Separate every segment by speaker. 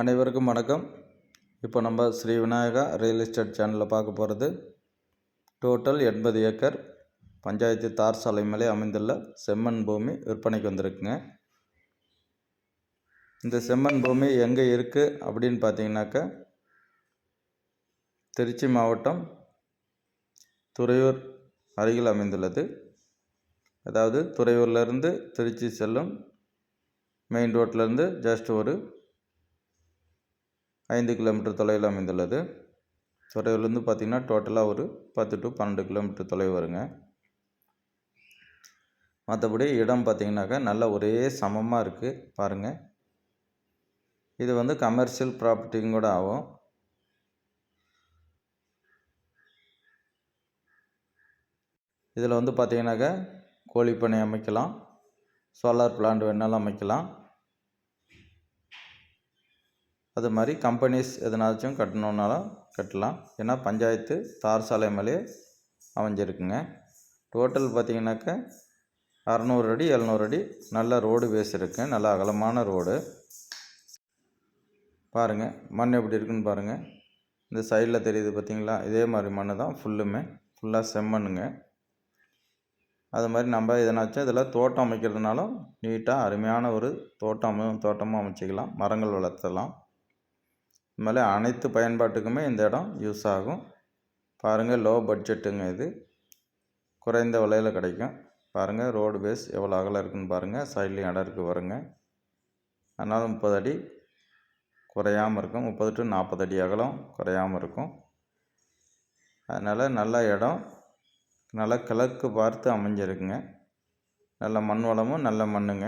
Speaker 1: அனைவருக்கும் வணக்கம். இப்போ நம்ம ஸ்ரீ விநாயகா ரியல் எஸ்டேட் சேனலில் பார்க்க போகிறது டோட்டல் எண்பது ஏக்கர் பஞ்சாயத்து தார் சாலை மேலே அமைந்துள்ள செம்மண் பூமி விற்பனைக்கு வந்திருக்குங்க. இந்த செம்மண் பூமி எங்கே இருக்குது அப்படின்னு பார்த்தீங்கன்னாக்கா திருச்சி மாவட்டம் துறையூர் அருகில் அமைந்துள்ளது. அதாவது துறையூர்லேருந்து திருச்சி செல்லும் மெயின் ரோட்லேருந்து ஜஸ்ட் ஒரு ஐந்து கிலோமீட்டர் தொலைவில் அமைந்துள்ளது. துறையூர்லேருந்து பார்த்திங்கன்னா டோட்டலாக ஒரு பத்து டு பன்னெண்டு கிலோமீட்டர் தொலைவு வருங்க. மற்றபடி இடம் பார்த்திங்கனாக்கா நல்ல ஒரே சமமாக இருக்குது பாருங்கள் இது வந்து கமர்ஷியல் ப்ராப்பர்ட்டியும் கூட ஆகும். இதில் வந்து பார்த்திங்கனாக்கா கோழிப்பனை அமைக்கலாம். சோலார் பிளான்ட் வேணாலும் அமைக்கலாம். அது மாதிரி கம்பெனிஸ் எதனாச்சும் கட்டணுன்னாலும் கட்டலாம். ஏன்னா பஞ்சாயத்து தார் சாலை மேலே அமைஞ்சிருக்குங்க. டோட்டல் பார்த்திங்கனாக்கா அறநூறு அடி எழுநூறு அடி நல்ல ரோடு பேஸ் இருக்குது நல்ல அகலமான ரோடு பாருங்கள் மண் எப்படி இருக்குன்னு பாருங்கள் இந்த சைடில் தெரியுது பார்த்திங்களா? இதே மாதிரி மண் தான் ஃபுல்லுமே ஃபுல்லாக செம்மண்ணுங்க. அது மாதிரி நம்ம எதனாச்சும் இதில் தோட்டம் அமைக்கிறதுனாலும் நீட்டாக அருமையான ஒரு தோட்டம் தோட்டமும் அமைச்சிக்கலாம். மரங்கள் வளர்த்தலாம். இதுமாதிரி அனைத்து பயன்பாட்டுக்குமே இந்த இடம் யூஸ் ஆகும். பாருங்கள் லோ பட்ஜெட்டுங்க இது. குறைந்த விலையில் கிடைக்கும். பாருங்கள் ரோடு பேஸ் எவ்வளோ அகலம் இருக்குன்னு பாருங்கள் சைட்லேயும் இடம் இருக்குது வருங்க அதனால் முப்பது அடி குறையாமல் இருக்கும். முப்பது டு நாற்பது அடி அகலம் குறையாமல் இருக்கும். அதனால் நல்ல இடம். நல்ல கிழக்கு பார்த்து அமைஞ்சிருக்குங்க. நல்ல மண் வளமும் நல்ல மண்ணுங்க.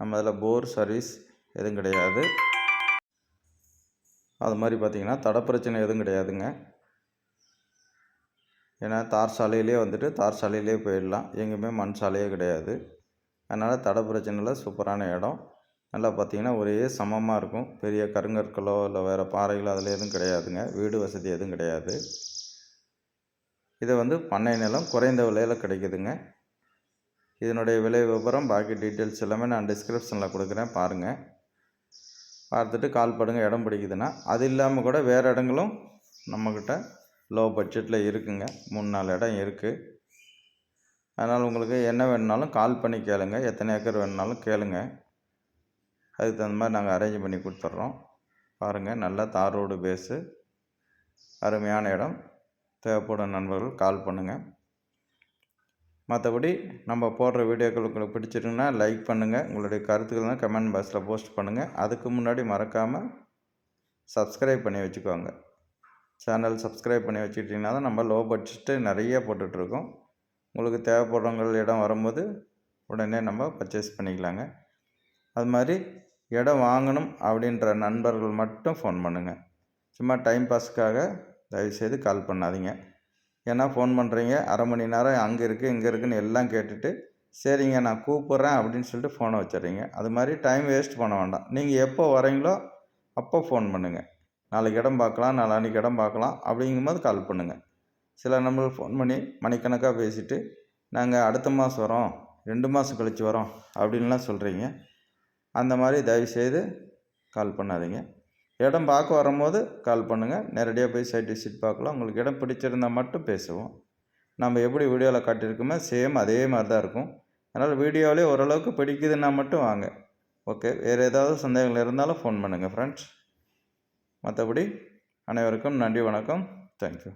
Speaker 1: நம்ம அதில் போர் சர்வீஸ் எதுவும் கிடையாது. அது மாதிரி பார்த்திங்கன்னா தடை பிரச்சனை எதுவும் கிடையாதுங்க. ஏன்னா தார் சாலையிலே வந்துட்டு தார் சாலையிலே போயிடலாம். எங்கேயுமே மண் சாலையே கிடையாது. அதனால் தடை பிரச்சனையில் சூப்பரான இடம். நல்லா பார்த்திங்கன்னா ஒரே சமமாக இருக்கும். பெரிய கருங்கற்களோ இல்லை வேறு பாறைகளோ அதில் எதுவும் கிடையாதுங்க. வீடு வசதி எதுவும் கிடையாது. இதை வந்து பண்ணை நிலம் குறைந்த விலையில் கிடைக்குதுங்க. இதனுடைய விலை விவரம் பாக்கி டீட்டெயில்ஸ் எல்லாமே நான் டிஸ்கிரிப்ஷனில் கொடுக்குறேன். பாருங்கள் பார்த்துட்டு கால் பண்ணுங்கள் இடம் பிடிக்குதுன்னா. அது இல்லாமல் கூட வேறு இடங்களும் நம்மக்கிட்ட லோ பட்ஜெட்டில் இருக்குங்க. மூணு நாலு இடம் இருக்குது அதனால் உங்களுக்கு என்ன வேணுனாலும் கால் பண்ணி கேளுங்க. எத்தனை ஏக்கர் வேணுனாலும் கேளுங்க. அதுக்கு தகுந்த மாதிரி நாங்கள் அரேஞ்ச் பண்ணி கொடுத்துட்றோம். பாருங்கள் நல்லா தார் ரோடு பேஸு அருமையான இடம். தேவைப்படும் நண்பர்கள் கால் பண்ணுங்கள் மற்றபடி நம்ம போடுற வீடியோக்கள் உங்களுக்கு பிடிச்சிருக்குன்னா லைக் பண்ணுங்கள் உங்களுடைய கருத்துக்கள்லாம் கமெண்ட் பாக்ஸில் போஸ்ட் பண்ணுங்கள் அதுக்கு முன்னாடி மறக்காமல் சப்ஸ்கிரைப் பண்ணி வச்சுக்கோங்க. சேனல் சப்ஸ்கிரைப் பண்ணி வச்சுக்கிட்டிங்கன்னா தான் நம்ம லோ பட்ஜெட்டு நிறைய போட்டுட்ருக்கோம். உங்களுக்கு தேவைப்படுறவங்கள் இடம் வரும்போது உடனே நம்ம பர்ச்சேஸ் பண்ணிக்கலாங்க. அது மாதிரி இடம் வாங்கணும் அப்படின்ற நண்பர்கள் மட்டும் ஃபோன் பண்ணுங்கள் சும்மா டைம் பாஸ்க்காக தயவுசெய்து கால் பண்ணாதீங்க. ஏன்னா ஃபோன் பண்ணுறீங்க அரை மணி நேரம் அங்கே இருக்குது இங்கே இருக்குதுன்னு எல்லாம் கேட்டுட்டு சரிங்க நான் கூப்பிட்றேன் அப்படின்னு சொல்லிட்டு ஃபோனை வச்சிடுறீங்க. அது மாதிரி டைம் வேஸ்ட் பண்ண வேண்டாம். நீங்கள் எப்போ வரீங்களோ அப்போ ஃபோன் பண்ணுங்கள் நாளைக்கு இடம் பார்க்கலாம் நாளான்னைக்கு இடம் பார்க்கலாம் அப்படிங்கும்போது கால் பண்ணுங்கள் சில நம்பருக்கு ஃபோன் பண்ணி மணிக்கணக்காக பேசிவிட்டு நாங்கள் அடுத்த மாதம் வரோம் ரெண்டு மாதம் கழித்து வரோம் அப்படின்லாம் சொல்கிறீங்க அந்த மாதிரி தயவுசெய்து கால் பண்ணாதீங்க. இடம் பார்க்க வரும்போது கால் பண்ணுங்கள் நேரடியாக போய் சைட் விசிட் பார்க்கலாம். உங்களுக்கு இடம் பிடிச்சிருந்தால் மட்டும் பேசுவோம். நம்ம எப்படி வீடியோவில் காட்டியிருக்கோமோ சேம் அதே மாதிரி தான் இருக்கும். அதனால் வீடியோவிலே ஓரளவுக்கு பிடிக்குதுன்னா மட்டும் வாங்க. ஓகே வேறு ஏதாவது சந்தேகங்கள் இருந்தாலும் ஃபோன் பண்ணுங்கள் ஃப்ரெண்ட்ஸ் மற்றபடி அனைவருக்கும் நன்றி வணக்கம். தேங்க்யூ